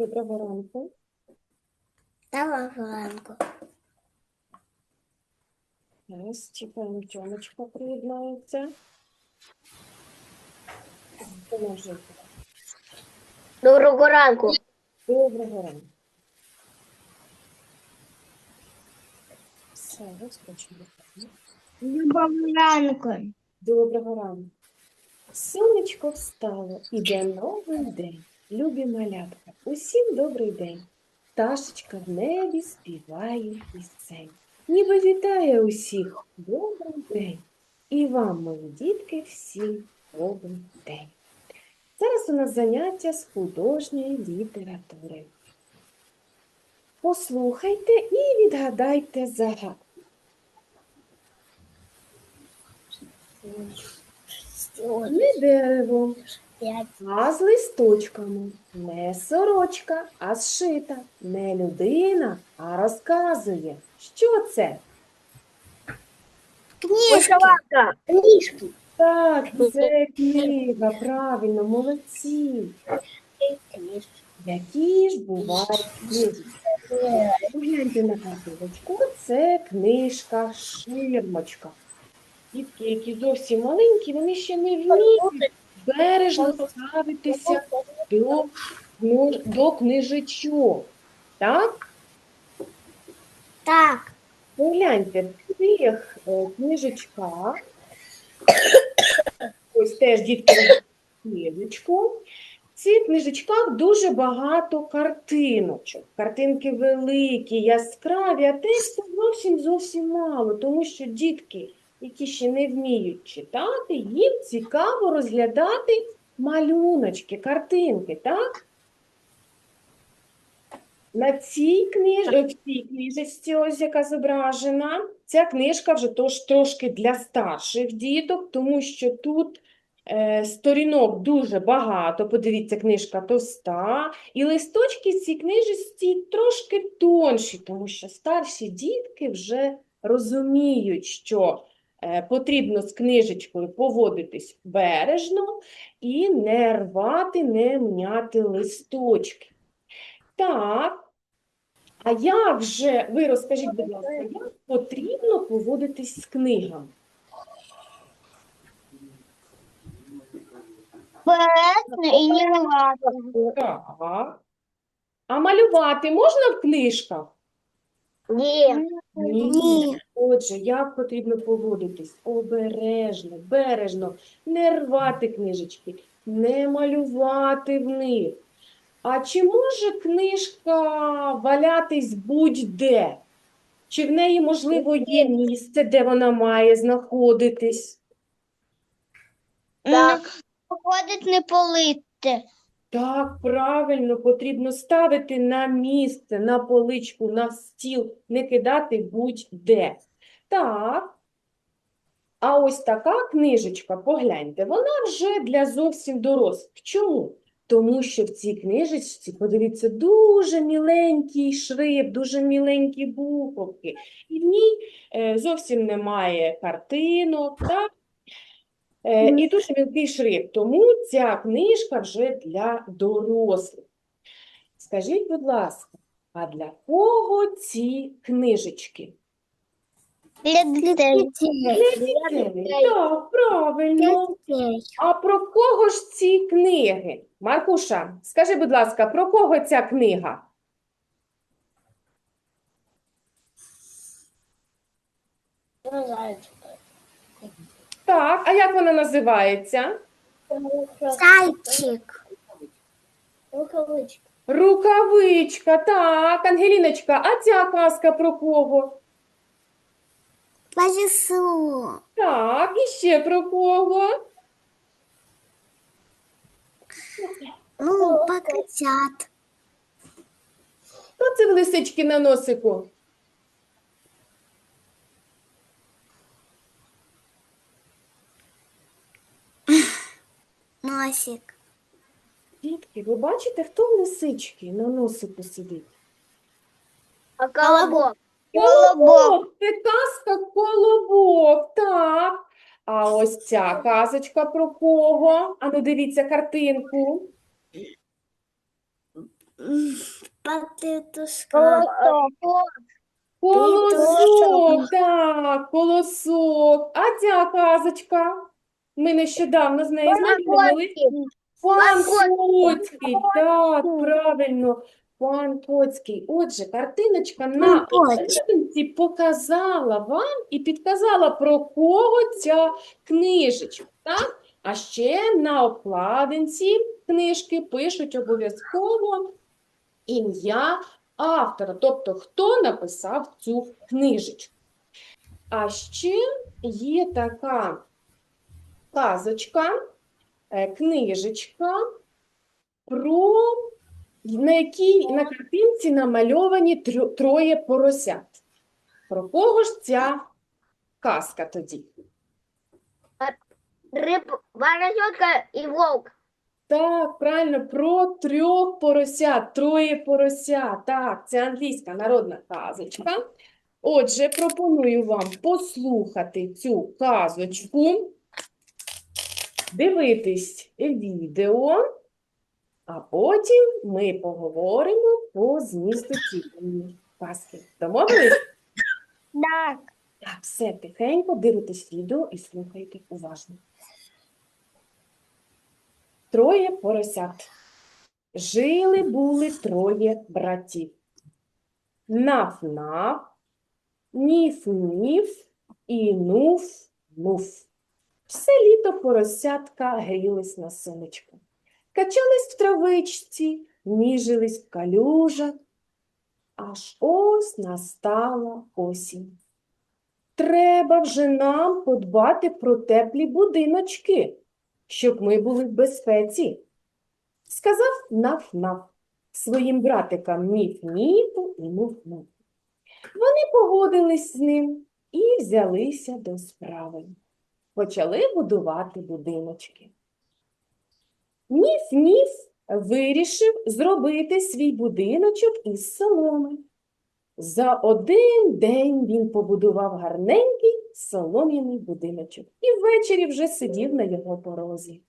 Доброго ранку. Давай ранку. Зараз чекаємо, Тьомочка приєднається. Поможи. Доброго ранку. Доброго ранку. Все, розпочнемо. Доброго ранку. Доброго ранку. Сонечко встало, іде новий день. Любі малятка, усім добрий день. Пташечка в небі співає пісень. Ніби вітає усіх добрий день. І вам, мої дітки, всім добрий день. Зараз у нас заняття з художньої літератури. Послухайте і відгадайте загадку. Не дерево, а з листочками, не сорочка, а зшита, не людина, а розказує. Що це? Книжка. Книжки. Так, це книга, правильно, молодці. Які ж бувають книги? Погляньте на картиночку. Це книжка ширмочка. Дітки, які зовсім маленькі, вони ще не вміють бережно ставитися до, до книжечок. Так? Так. Погляньте, в цих е, книжечках, ось теж дітки книжечку. В цих книжечках дуже багато картиночок. Картинки великі, яскраві, а тексту зовсім зовсім мало, тому що дітки, які ще не вміють читати, їм цікаво розглядати малюночки, картинки, так? На цій книж... е, в цій книжечці, ось яка зображена, ця книжка вже тож, трошки для старших діток, тому що тут е, сторінок дуже багато. Подивіться, книжка товста, і листочки в цій книжечці трошки тонші, тому що старші дітки вже розуміють, що потрібно з книжечкою поводитись бережно і не рвати, не мняти листочки. Так. А як же, ви розкажіть, будь ласка, як потрібно поводитись з книгами? Бережно і не рвати. Так. А малювати можна в книжках? Ні. Ні. Отже, як потрібно поводитись? Обережно, бережно, не рвати книжечки, не малювати в них. А чи може книжка валятись будь-де? Чи в неї, можливо, є місце, де вона має знаходитись? Так. Походить не полити. Так, правильно, потрібно ставити на місце, на поличку, на стіл, не кидати будь-де. Так. А ось така книжечка, погляньте, вона вже для зовсім дорослих. Чому? Тому що в цій книжечці, подивіться, дуже міленький шрифт, дуже міленькі буковки. І в ній е, зовсім немає картинок, так? Е, і дуже мілкий шрифт, тому ця книжка вже для дорослих. Скажіть, будь ласка, а для кого ці книжечки? Для дітей. Так, правильно. А про кого ж ці книги? Маркуша, скажи, будь ласка, про кого ця книга? Так, а як вона називається? Зайчик. Рукавичка. Рукавичка, так, Ангеліночка, а ця казка про кого? По лісу. Так, і ще про кого? Ну, по котят. Хто це в лисички на носику? Носик. Дітки, ви бачите, хто в лисички на носику сидить? А колобок? Колобок, це казка колобок, так. А ось ця казочка про кого? Ану, дивіться картинку. Патетушка. Колосок, так, колосок. А ця казочка? Ми нещодавно з нею знайомились. Пан Коцький, так, правильно, пан Коцький. Отже, картиночка на Коцький. показала вам і підказала, про кого ця книжечка, так? А ще на обкладинці книжки пишуть обов'язково ім'я автора, тобто хто написав цю книжечку. А ще є така казочка, е, книжечка про на якій на картинці намальовані троє поросят. Про кого ж ця казка тоді? Рыб, поросенка и волк. Так, правильно, про трьох поросят, троє поросят. Так, це англійська народна казочка. Отже, пропоную вам послухати цю казочку, дивитись відео, а потім ми поговоримо по змісту цієї казки. Домовились? Так. Так, все тихенько, дивитесь відео і слухайте уважно. Троє поросят. Жили були троє братів. Наф-наф, ніф-ніф і нуф-нуф. Все літо поросятка грілись на сонечку. Качались в травичці, ніжились в калюжах. Аж ось настала осінь. Треба вже нам подбати про теплі будиночки, щоб ми були в безпеці, сказав Наф-Наф своїм братикам Ніф-Ніфу і Нуф-Нуфу. Вони погодились з ним і взялися до справи. Почали будувати будиночки. Ніф-Ніф вирішив зробити свій будиночок із соломи. За один день він побудував гарненький солом'яний будиночок і ввечері вже сидів на його порозі.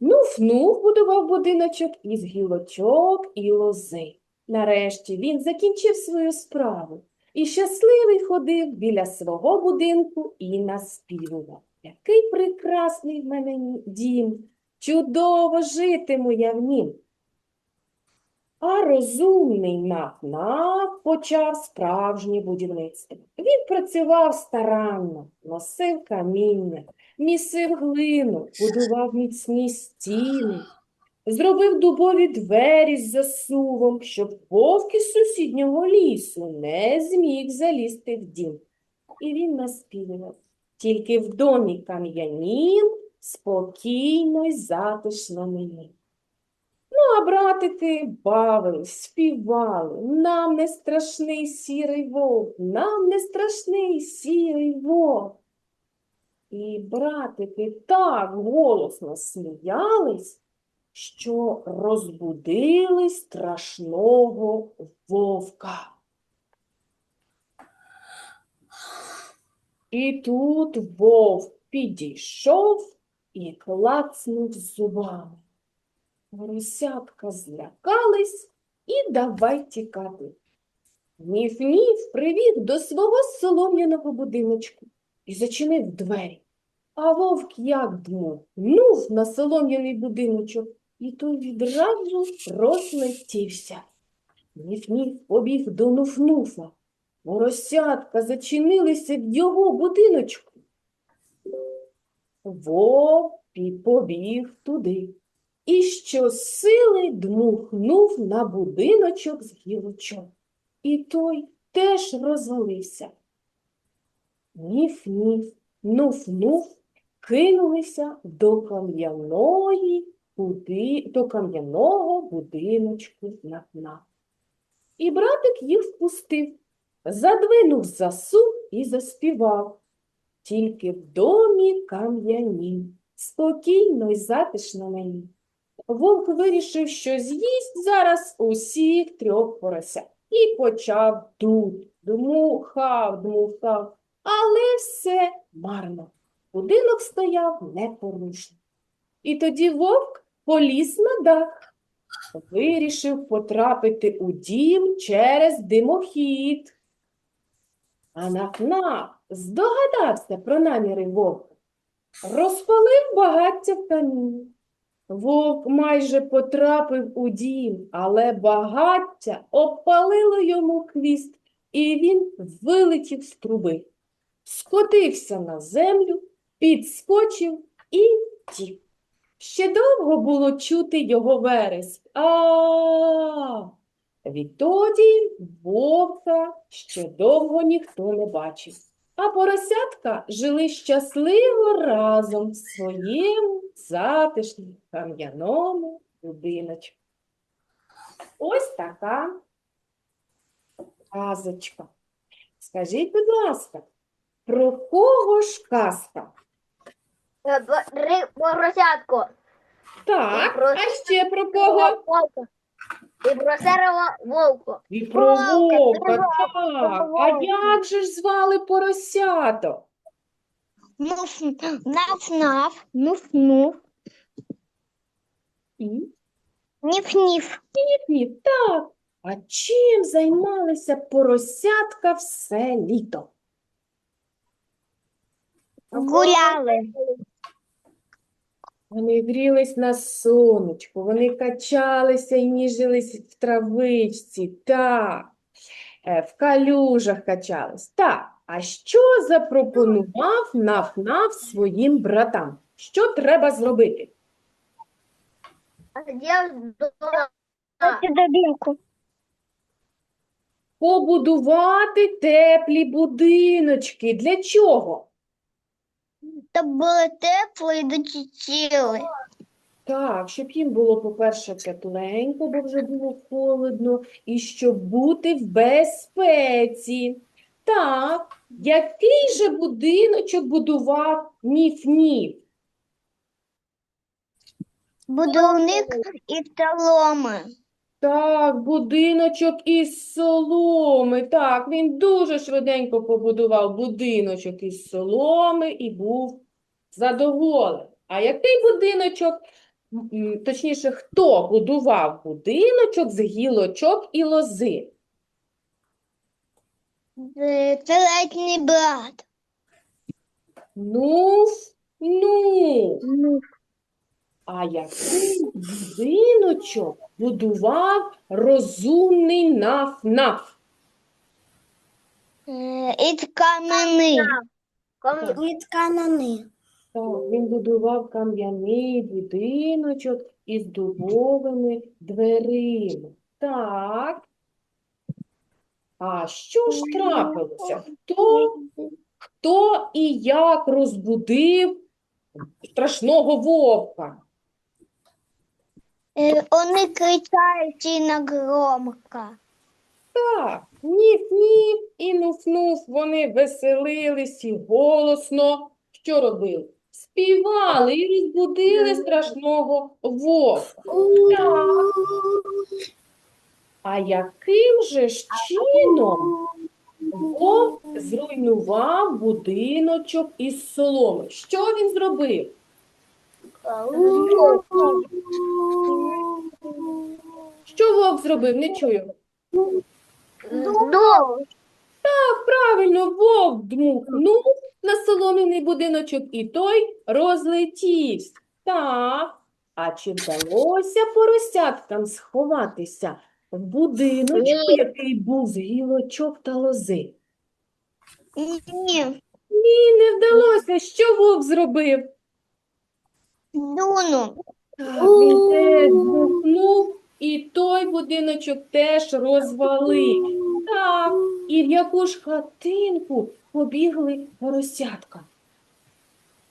Нуф-нуф будував будиночок із гілочок і лози. Нарешті він закінчив свою справу і щасливий ходив біля свого будинку і наспівував. Який прекрасний в мене дім! Чудово житиму я в нім. А розумний Наф-Наф почав справжнє будівництво. Він працював старанно, носив каміння, місив глину, будував міцні стіни, зробив дубові двері з засувом, щоб вовк із сусіднього лісу не зміг залізти в дім. І він наспівував. Тільки в домі кам'янім спокійно й затишно мені. Ну, а братики бавились, співали. Нам не страшний сірий вовк, нам не страшний сірий вовк. І братики так голосно сміялись, що розбудили страшного вовка. І тут вовк підійшов і клацнув зубами. Поросятка злякались і давай тікати. Ніф-ніф привів до свого солом'яного будиночку і зачинив двері. А вовк як дмув, нув на солом'яний будиночок, і той відразу розлетівся. Ніф-ніф побіг до нуф-нуфа. Поросятка зачинилися в його будиночку. Вовк пі- побіг туди і щосили дмухнув на будиночок з гілочок. І той теж розвалився. Ніф-ніф, нуф-нуф кинулися до кам'яної буди... до кам'яного будиночку на дна. І братик їх впустив, задвинув засув і заспівав. Тільки в домі кам'яні, спокійно й затишно мені. Вовк вирішив, що з'їсть зараз усіх трьох поросят. І почав тут, дмухав, дмухав, але все марно. Будинок стояв непорушно. І тоді вовк поліз на дах. вирішив потрапити у дім через димохід. А Наф-Наф здогадався про наміри вовка. Розпалив багаття в каміні. Вовк майже потрапив у дім, але багаття обпалило йому хвіст, і він вилетів з труби. Скотився на землю, підскочив і втік. Ще довго було чути його вереск. А. Відтоді вовка ще довго ніхто не бачив. А поросятка жили щасливо разом в своєму затишному кам'яному будиночку. Ось така казочка. Скажіть, будь ласка, про кого ж казка? Е, Поросятку. Так, про- а ще про кого? Волка. І про серого вовку. І про Вовка, вовка, так. А як же ж звали поросяток? Нуф, наф, наф, нуф, нуф, І? ніф, ніф. Ні, так. А чим займалися поросятка все літо? Гуляли. Вони грілись на сонечку, вони качалися і ніжились в травичці, так, Е, в калюжах качались. Так, а що запропонував Наф-Наф своїм братам? Що треба зробити? Побудувати теплі будиночки. Для чого? Щоб було тепло і дочитіли. Так, щоб їм було, по-перше, тепленько, бо вже було холодно, і щоб бути в безпеці. Так, який же будиночок будував Ніф-Ніф? Будівник і соломи. Так, будиночок із соломи. Так, він дуже швиденько побудував будиночок із соломи і був задоволений. А який будиночок, точніше, хто будував будиночок з гілочок і лози? Середній брат. Ну, ну, Ну, а який будиночок будував розумний наф-наф? е, із Від канани. Він будував кам'яний будиночок із дубовими дверима. Так. А що ж трапилося? Хто, хто і як розбудив страшного вовка? Е, Вони кричать і на громко. Так, ніф-ніф і нуф-нуф, вони веселились і голосно. Що робили? Співали і розбудили страшного вовка. Так. А яким же ж чином вовк зруйнував будиночок із соломи? Що він зробив? Що вовк зробив? Не чую. Так, правильно, вовк дмухнув на солом'яний будиночок, і той розлетівся. Так, а чи вдалося поросяткам сховатися в будиночку, який був з гілочок та лози? Ні, Ні, не вдалося. Що вовк зробив? дуну. Так, він теж дмухнув, і той будиночок теж розвалив. Так, і в яку ж хатинку побігли поросятка?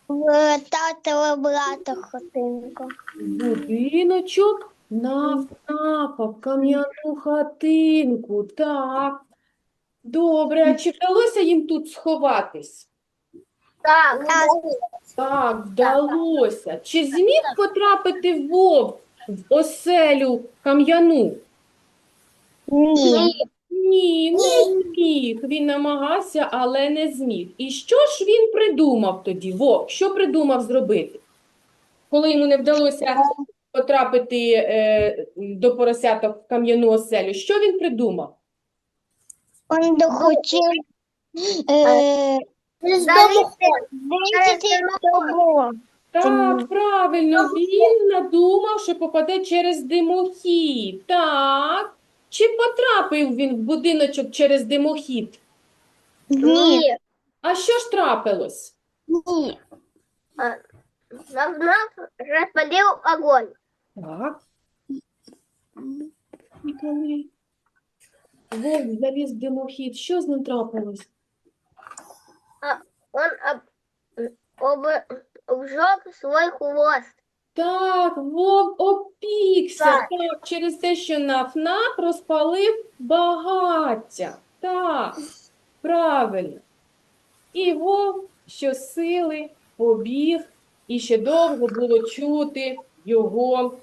В татова брата хатинка. Будиночок навтапав, кам'яну хатинку, так. Добре, а чи вдалося їм тут сховатись? Так. Так, вдалося. Чи зміг потрапити вовк в оселю кам'яну? Ні. Ні, не зміг. Він намагався, але не зміг. І що ж він придумав тоді, вовк? Що придумав зробити? Коли йому не вдалося потрапити е, до поросяток в кам'яну оселю, що він придумав? Он дохотів е. Так, правильно, він надумав, що попаде через димохід. Так. Чи потрапив він в будиночок через димохід? Ні, А що ж трапилось? ні. Нам розпалив огонь. Так. Вовк заліз в димохід. Що з ним трапилось? Он об, об, обжег свой хвост. Так, вовк опікся. Так. Так, через те, що наф-наф розпалив багаття. Так, правильно. І вовк щосили побіг, і ще довго було чути його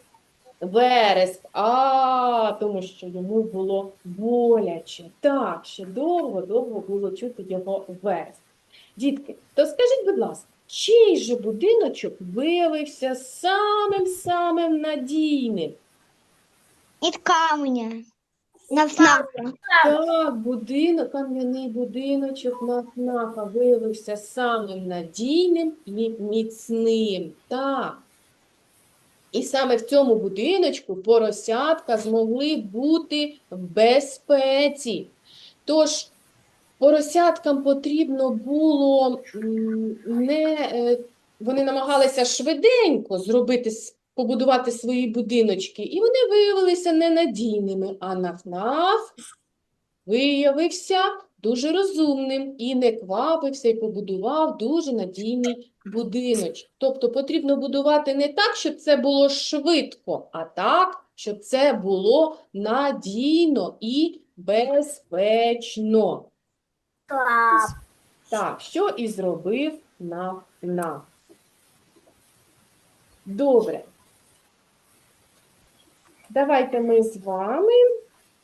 вереск. А, тому що йому було боляче. Так, ще довго-довго було чути його вереск. Дітки, то скажіть, будь ласка, чий же будиночок виявився самим-самим надійним? Із каменя. Навснака. Так, будинок, кам'яний будиночок Нафнафа виявився самим надійним і міцним. Так. І саме в цьому будиночку поросятка змогли бути в безпеці. Тож поросяткам потрібно було не е, вони намагалися швиденько зробити, побудувати свої будиночки, і вони виявилися ненадійними. А Нафнаф виявився дуже розумним і не квапився, і побудував дуже надійний будиночок. Тобто потрібно будувати не так, щоб це було швидко, а так, щоб це було надійно і безпечно. Так. Так, що і зробив Наф-Наф. Добре. Давайте ми з вами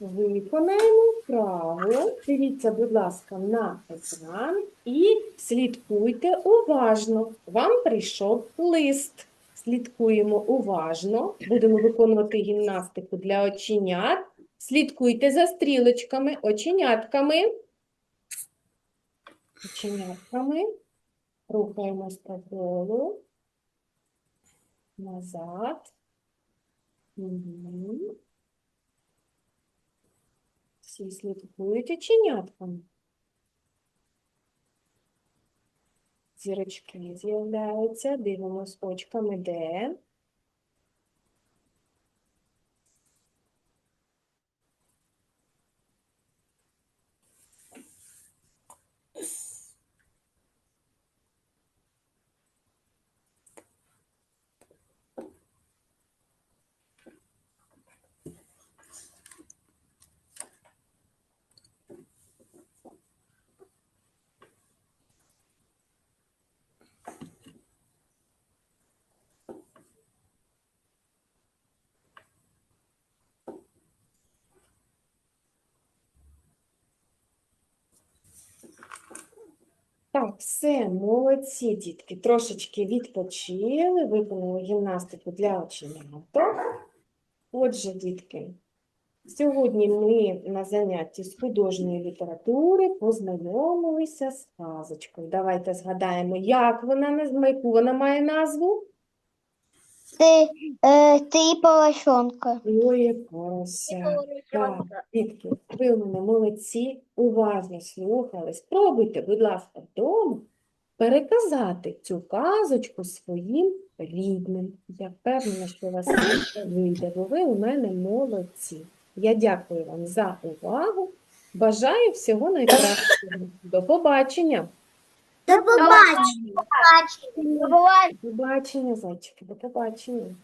виконаємо вправу. Дивіться, будь ласка, на екран і слідкуйте уважно. Вам прийшов лист. Слідкуємо уважно. Будемо виконувати гімнастику для оченят. Слідкуйте за стрілочками, оченятками. Оченятками. Рухаємось по колу. Назад. Мгм. Всі слідкують оченятками. Зірочки з'являються. Дивимось очками, де. Так, все, молодці, дітки. Трошечки відпочили, виконали гімнастику для оченяток. Отже, дітки, сьогодні ми на занятті з художньої літератури познайомилися з казочкою. Давайте згадаємо, як вона, яку вона має назву? Ти, е, ти поросенка. Ой, порося. Так, дітки, ви у мене молодці, уважно слухали. Спробуйте, будь ласка, вдома переказати цю казочку своїм рідним. Я впевнена, що у вас це вийде, бо ви у мене молодці. Я дякую вам за увагу. Бажаю всього найкращого. До побачення. До побачення. До побачення, зайчики, до побачення.